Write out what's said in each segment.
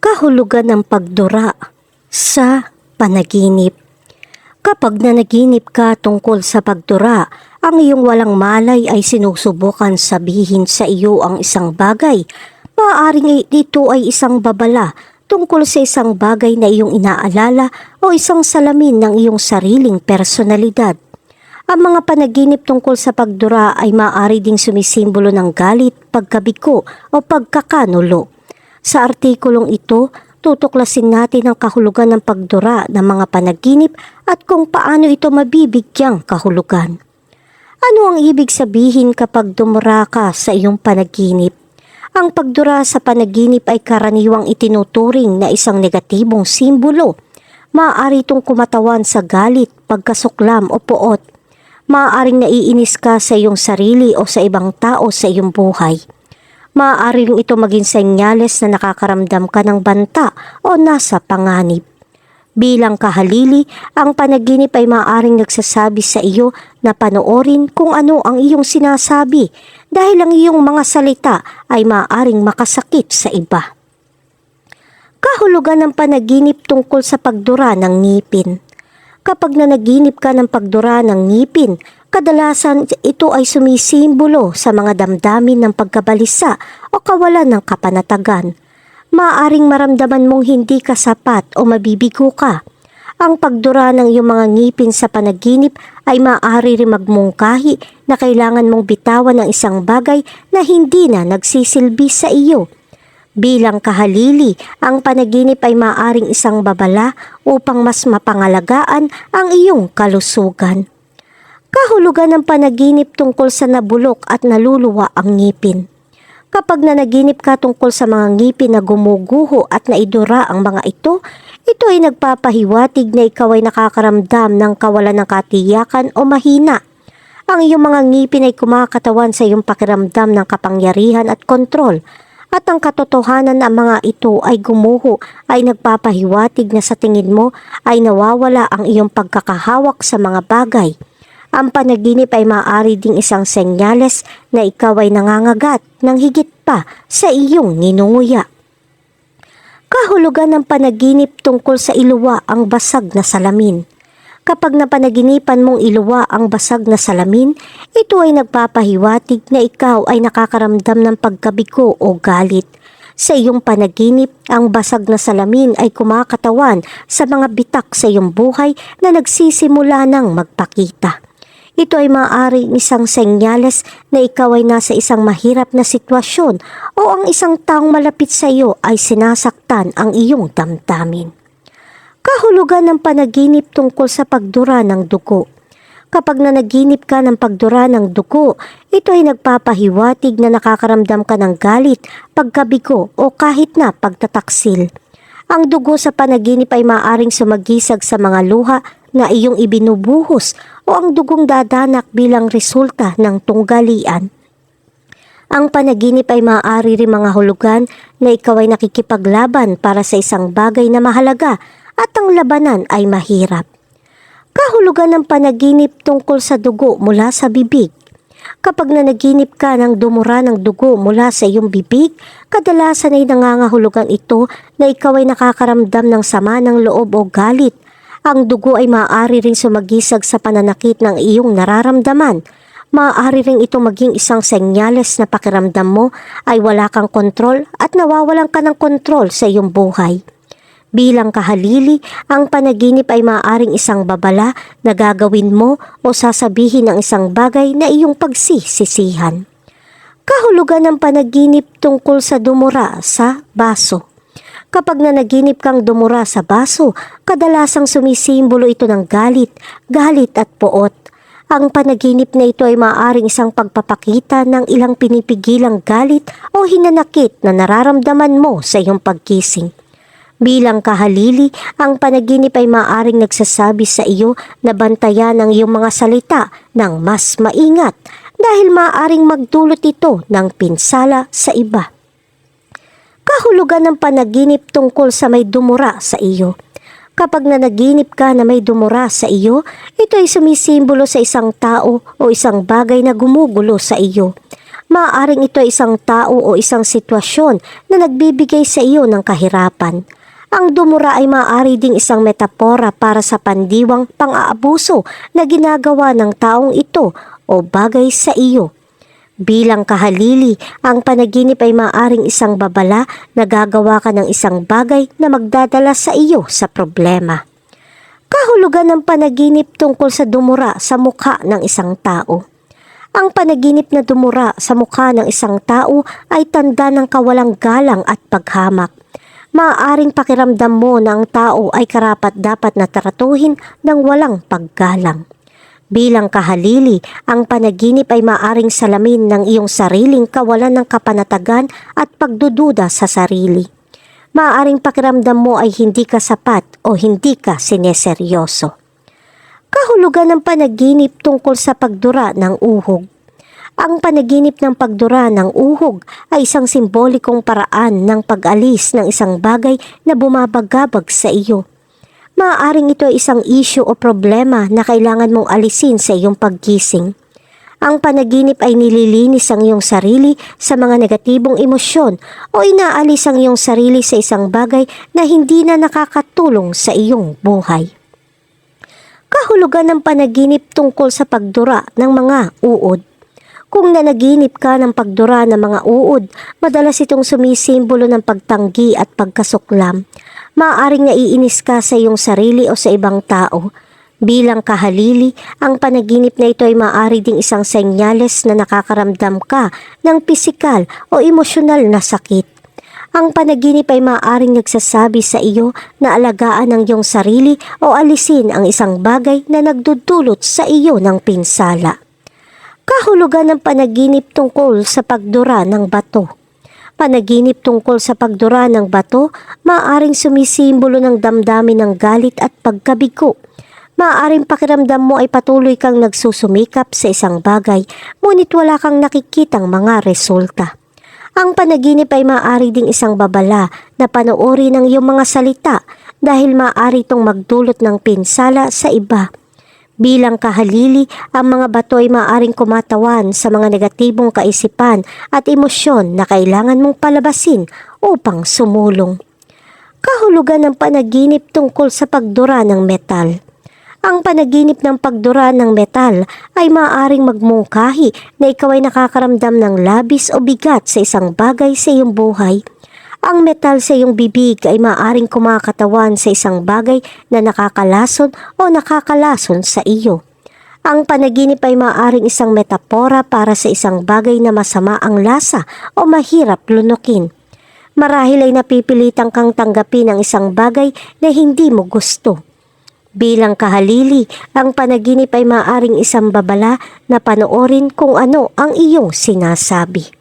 kahulugan ng pagdura sa panaginip. Kapag nanaginip ka tungkol sa pagdura, ang iyong walang malay ay sinusubukan sabihin sa iyo ang isang bagay. Maaaring dito ay isang babala tungkol sa isang bagay na iyong inaalala o isang salamin ng iyong sariling personalidad. Ang mga panaginip tungkol sa pagdura ay maaari ding sumisimbolo ng galit, pagkabiko o pagkakanulo. Sa artikulong ito, tutuklasin natin ang kahulugan ng pagdura ng mga panaginip at kung paano ito mabibigyang kahulugan. Ano ang ibig sabihin kapag dumura ka sa iyong panaginip? Ang pagdura sa panaginip ay karaniwang itinuturing na isang negatibong simbolo. Maaari itong kumatawan sa galit, pagkasuklam o puot. Maaaring naiinis ka sa iyong sarili o sa ibang tao sa iyong buhay. Maaari rin ito maging senyales na nakakaramdam ka ng banta o nasa panganib. Bilang kahalili, ang panaginip ay maaaring nagsasabi sa iyo na panoorin kung ano ang iyong sinasabi dahil ang iyong mga salita ay maaaring makasakit sa iba. Kahulugan ng panaginip tungkol sa pagdura ng ngipin. Kapag nanaginip ka ng pagdura ng ngipin, kadalasan ito ay sumisimbolo sa mga damdamin ng pagkabalisa o kawalan ng kapanatagan. Maaring maramdaman mong hindi ka sapat o mabibigo ka. Ang pagdura ng iyong mga ngipin sa panaginip ay maaari rin magmungkahi na kailangan mong bitawan ng isang bagay na hindi na nagsisilbi sa iyo. Bilang kahalili, ang panaginip ay maaring isang babala upang mas mapangalagaan ang iyong kalusugan. Kahulugan ng panaginip tungkol sa nabulok at naluluwa ang ngipin. Kapag nanaginip ka tungkol sa mga ngipin na gumuguho at naidura ang mga ito, ito ay nagpapahiwatig na ikaw ay nakakaramdam ng kawalan ng katiyakan o mahina. Ang iyong mga ngipin ay kumakatawan sa iyong pakiramdam ng kapangyarihan at kontrol at ang katotohanan na mga ito ay gumuho ay nagpapahiwatig na sa tingin mo ay nawawala ang iyong pagkakahawak sa mga bagay. Ang panaginip ay maaari ding isang senyales na ikaw ay nangangagat ng higit pa sa iyong ninunguya. Kahulugan ng panaginip tungkol sa iluwa ang basag na salamin. Kapag napanaginipan mong iluwa ang basag na salamin, ito ay nagpapahiwatig na ikaw ay nakakaramdam ng pagkabigo o galit. Sa iyong panaginip, ang basag na salamin ay kumakatawan sa mga bitak sa iyong buhay na nagsisimula ng magpakita. Ito ay maaaring isang senyales na ikaw ay nasa isang mahirap na sitwasyon o ang isang taong malapit sa iyo ay sinasaktan ang iyong damdamin. Kahulugan ng panaginip tungkol sa pagdura ng dugo. Kapag nanaginip ka ng pagdura ng dugo, ito ay nagpapahiwatig na nakakaramdam ka ng galit, pagkabigo o kahit na pagtataksil. Ang dugo sa panaginip ay maaaring sumagisag sa mga luha na iyong ibinubuhos o ang dugong dadanak bilang resulta ng tunggalian. Ang panaginip ay maaari rin mga hulugan na ikaw ay nakikipaglaban para sa isang bagay na mahalaga at ang labanan ay mahirap. Kahulugan ng panaginip tungkol sa dugo mula sa bibig. Kapag nanaginip ka ng dumura ng dugo mula sa iyong bibig, kadalasan ay nangangahulugan ito na ikaw ay nakakaramdam ng sama ng loob o galit ang dugo ay maaari ring sumagisag sa pananakit ng iyong nararamdaman. Maaari ring ito maging isang senyales na pakiramdam mo ay wala kang kontrol at nawawalan ka ng kontrol sa iyong buhay. Bilang kahalili, ang panaginip ay maaaring isang babala na gagawin mo o sasabihin ng isang bagay na iyong pagsisisihan. Kahulugan ng panaginip tungkol sa dumura sa baso. Kapag nanaginip kang dumura sa baso, kadalasang sumisimbolo ito ng galit, galit at poot. Ang panaginip na ito ay maaaring isang pagpapakita ng ilang pinipigilang galit o hinanakit na nararamdaman mo sa iyong pagkising. Bilang kahalili, ang panaginip ay maaaring nagsasabi sa iyo na bantayan ang iyong mga salita ng mas maingat dahil maaaring magdulot ito ng pinsala sa iba kahulugan ng panaginip tungkol sa may dumura sa iyo. Kapag nanaginip ka na may dumura sa iyo, ito ay sumisimbolo sa isang tao o isang bagay na gumugulo sa iyo. Maaaring ito ay isang tao o isang sitwasyon na nagbibigay sa iyo ng kahirapan. Ang dumura ay maaari ding isang metapora para sa pandiwang pang-aabuso na ginagawa ng taong ito o bagay sa iyo. Bilang kahalili, ang panaginip ay maaring isang babala na gagawa ka ng isang bagay na magdadala sa iyo sa problema. Kahulugan ng panaginip tungkol sa dumura sa mukha ng isang tao. Ang panaginip na dumura sa mukha ng isang tao ay tanda ng kawalang galang at paghamak. Maaaring pakiramdam mo na ang tao ay karapat dapat na tratuhin ng walang paggalang. Bilang kahalili, ang panaginip ay maaring salamin ng iyong sariling kawalan ng kapanatagan at pagdududa sa sarili. Maaaring pakiramdam mo ay hindi ka sapat o hindi ka sineseryoso. Kahulugan ng panaginip tungkol sa pagdura ng uhog. Ang panaginip ng pagdura ng uhog ay isang simbolikong paraan ng pag-alis ng isang bagay na bumabagabag sa iyo. Maaaring ito ay isang issue o problema na kailangan mong alisin sa iyong paggising. Ang panaginip ay nililinis ang iyong sarili sa mga negatibong emosyon o inaalis ang iyong sarili sa isang bagay na hindi na nakakatulong sa iyong buhay. Kahulugan ng panaginip tungkol sa pagdura ng mga uod. Kung nanaginip ka ng pagdura ng mga uod, madalas itong sumisimbolo ng pagtanggi at pagkasuklam. Maaaring naiinis ka sa iyong sarili o sa ibang tao. Bilang kahalili, ang panaginip na ito ay maaari ding isang senyales na nakakaramdam ka ng pisikal o emosyonal na sakit. Ang panaginip ay maaaring nagsasabi sa iyo na alagaan ang iyong sarili o alisin ang isang bagay na nagdudulot sa iyo ng pinsala. Kahulugan ng panaginip tungkol sa pagdura ng bato. Panaginip tungkol sa pagdura ng bato, maaaring sumisimbolo ng damdamin ng galit at pagkabigo. Maaaring pakiramdam mo ay patuloy kang nagsusumikap sa isang bagay, ngunit wala kang nakikitang mga resulta. Ang panaginip ay maaari ding isang babala na panoorin ng iyong mga salita dahil maaari itong magdulot ng pinsala sa iba. Bilang kahalili, ang mga bato ay maaaring kumatawan sa mga negatibong kaisipan at emosyon na kailangan mong palabasin upang sumulong. Kahulugan ng panaginip tungkol sa pagdura ng metal. Ang panaginip ng pagdura ng metal ay maaaring magmungkahi na ikaw ay nakakaramdam ng labis o bigat sa isang bagay sa iyong buhay. Ang metal sa iyong bibig ay maaaring kumakatawan sa isang bagay na nakakalason o nakakalason sa iyo. Ang panaginip ay maaaring isang metapora para sa isang bagay na masama ang lasa o mahirap lunukin. Marahil ay napipilitan kang tanggapin ang isang bagay na hindi mo gusto. Bilang kahalili, ang panaginip ay maaaring isang babala na panoorin kung ano ang iyong sinasabi.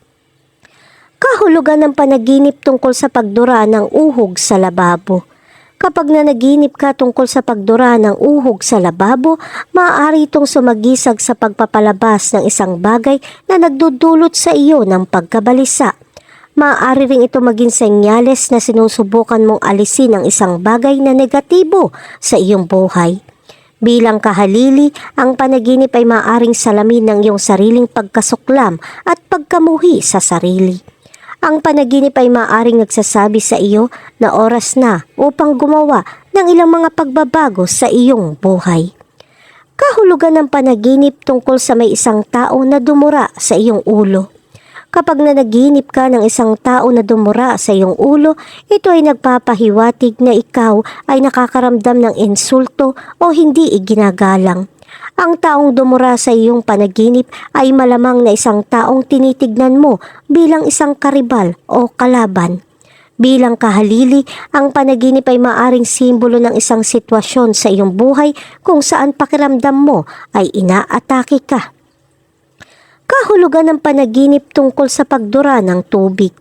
Kahulugan ng panaginip tungkol sa pagdura ng uhog sa lababo. Kapag nanaginip ka tungkol sa pagdura ng uhog sa lababo, maaari itong sumagisag sa pagpapalabas ng isang bagay na nagdudulot sa iyo ng pagkabalisa. Maaari ring ito maging senyales na sinusubukan mong alisin ang isang bagay na negatibo sa iyong buhay. Bilang kahalili, ang panaginip ay maaring salamin ng iyong sariling pagkasuklam at pagkamuhi sa sarili. Ang panaginip ay maaring nagsasabi sa iyo na oras na upang gumawa ng ilang mga pagbabago sa iyong buhay. Kahulugan ng panaginip tungkol sa may isang tao na dumura sa iyong ulo. Kapag nanaginip ka ng isang tao na dumura sa iyong ulo, ito ay nagpapahiwatig na ikaw ay nakakaramdam ng insulto o hindi iginagalang. Ang taong dumura sa iyong panaginip ay malamang na isang taong tinitignan mo bilang isang karibal o kalaban. Bilang kahalili, ang panaginip ay maaring simbolo ng isang sitwasyon sa iyong buhay kung saan pakiramdam mo ay inaatake ka. Kahulugan ng panaginip tungkol sa pagdura ng tubig.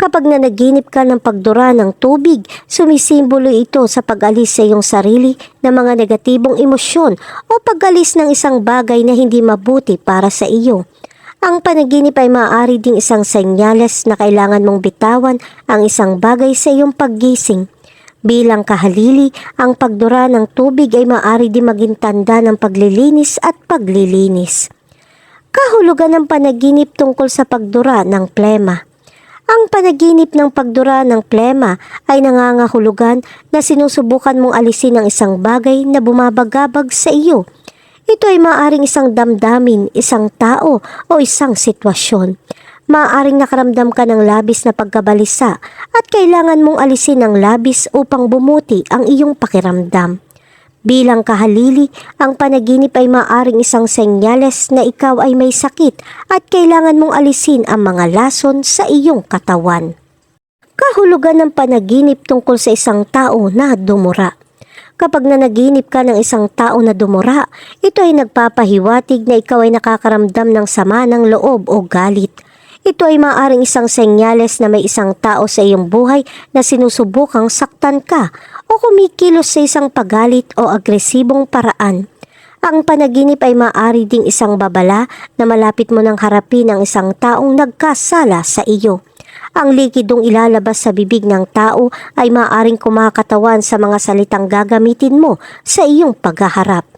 Kapag nanaginip ka ng pagdura ng tubig, sumisimbolo ito sa pag-alis sa iyong sarili ng mga negatibong emosyon o pag-alis ng isang bagay na hindi mabuti para sa iyo. Ang panaginip ay maaari ding isang senyales na kailangan mong bitawan ang isang bagay sa iyong paggising. Bilang kahalili, ang pagdura ng tubig ay maaari din maging tanda ng paglilinis at paglilinis. Kahulugan ng panaginip tungkol sa pagdura ng plema. Ang panaginip ng pagdura ng plema ay nangangahulugan na sinusubukan mong alisin ang isang bagay na bumabagabag sa iyo. Ito ay maaring isang damdamin, isang tao o isang sitwasyon. Maaring nakaramdam ka ng labis na pagkabalisa at kailangan mong alisin ang labis upang bumuti ang iyong pakiramdam. Bilang kahalili, ang panaginip ay maaring isang senyales na ikaw ay may sakit at kailangan mong alisin ang mga lason sa iyong katawan. Kahulugan ng panaginip tungkol sa isang tao na dumura. Kapag nanaginip ka ng isang tao na dumura, ito ay nagpapahiwatig na ikaw ay nakakaramdam ng sama ng loob o galit. Ito ay maaring isang senyales na may isang tao sa iyong buhay na sinusubukang saktan ka o kumikilos sa isang pagalit o agresibong paraan. Ang panaginip ay maaari ding isang babala na malapit mo nang harapin ang isang taong nagkasala sa iyo. Ang likidong ilalabas sa bibig ng tao ay maaring kumakatawan sa mga salitang gagamitin mo sa iyong paghaharap.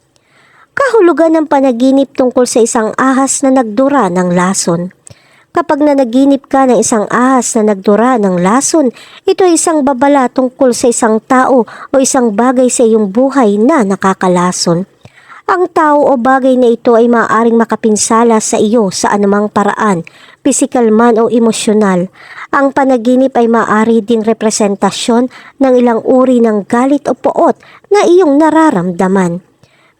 Kahulugan ng panaginip tungkol sa isang ahas na nagdura ng lason. Kapag nanaginip ka ng isang ahas na nagdura ng lason, ito ay isang babala tungkol sa isang tao o isang bagay sa iyong buhay na nakakalason. Ang tao o bagay na ito ay maaaring makapinsala sa iyo sa anumang paraan, pisikal man o emosyonal. Ang panaginip ay maaari ding representasyon ng ilang uri ng galit o poot na iyong nararamdaman.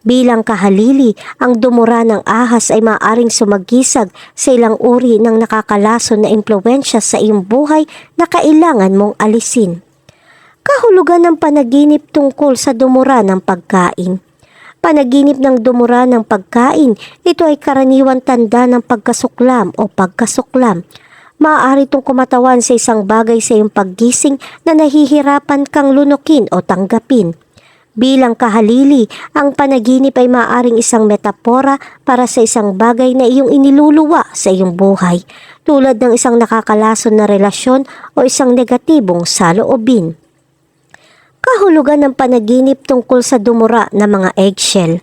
Bilang kahalili, ang dumura ng ahas ay maaring sumagisag sa ilang uri ng nakakalason na impluensya sa iyong buhay na kailangan mong alisin. Kahulugan ng panaginip tungkol sa dumura ng pagkain. Panaginip ng dumura ng pagkain, ito ay karaniwan tanda ng pagkasuklam o pagkasuklam. Maaari itong kumatawan sa isang bagay sa iyong paggising na nahihirapan kang lunukin o tanggapin. Bilang kahalili, ang panaginip ay maaaring isang metapora para sa isang bagay na iyong iniluluwa sa iyong buhay, tulad ng isang nakakalason na relasyon o isang negatibong saloobin. Kahulugan ng panaginip tungkol sa dumura ng mga eggshell.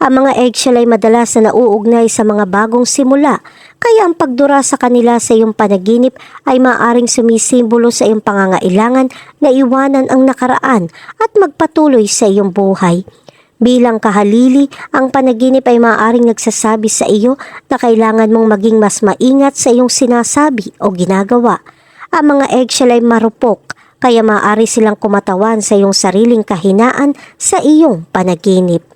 Ang mga eggshell ay madalas na nauugnay sa mga bagong simula, kaya ang pagdura sa kanila sa iyong panaginip ay maaring sumisimbolo sa iyong pangangailangan na iwanan ang nakaraan at magpatuloy sa iyong buhay. Bilang kahalili, ang panaginip ay maaaring nagsasabi sa iyo na kailangan mong maging mas maingat sa iyong sinasabi o ginagawa. Ang mga eggshell ay marupok, kaya maaari silang kumatawan sa iyong sariling kahinaan sa iyong panaginip.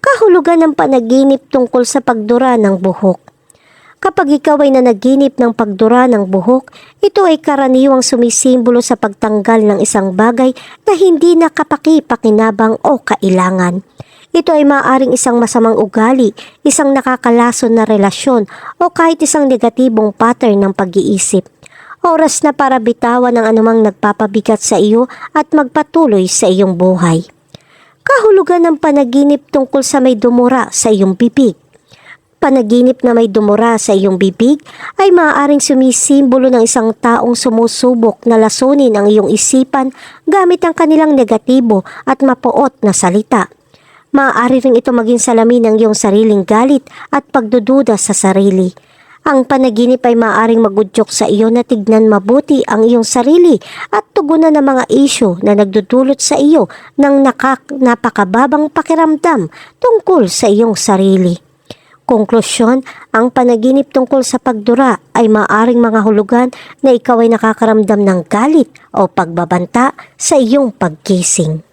Kahulugan ng panaginip tungkol sa pagdura ng buhok. Kapag ikaw ay nanaginip ng pagdura ng buhok, ito ay karaniwang sumisimbolo sa pagtanggal ng isang bagay na hindi nakapaki-pakinabang o kailangan. Ito ay maaaring isang masamang ugali, isang nakakalason na relasyon o kahit isang negatibong pattern ng pag-iisip. Oras na para bitawan ang anumang nagpapabigat sa iyo at magpatuloy sa iyong buhay. Kahulugan ng panaginip tungkol sa may dumura sa iyong bibig. Panaginip na may dumura sa iyong bibig ay maaaring sumisimbolo ng isang taong sumusubok na lasunin ang iyong isipan gamit ang kanilang negatibo at mapuot na salita. Maaari ring ito maging salamin ng iyong sariling galit at pagdududa sa sarili. Ang panaginip ay maaaring magudyok sa iyo na tignan mabuti ang iyong sarili at tugunan ng mga isyo na nagdudulot sa iyo ng nakak napakababang pakiramdam tungkol sa iyong sarili. Konklusyon, ang panaginip tungkol sa pagdura ay maaring mga hulugan na ikaw ay nakakaramdam ng galit o pagbabanta sa iyong pagkising.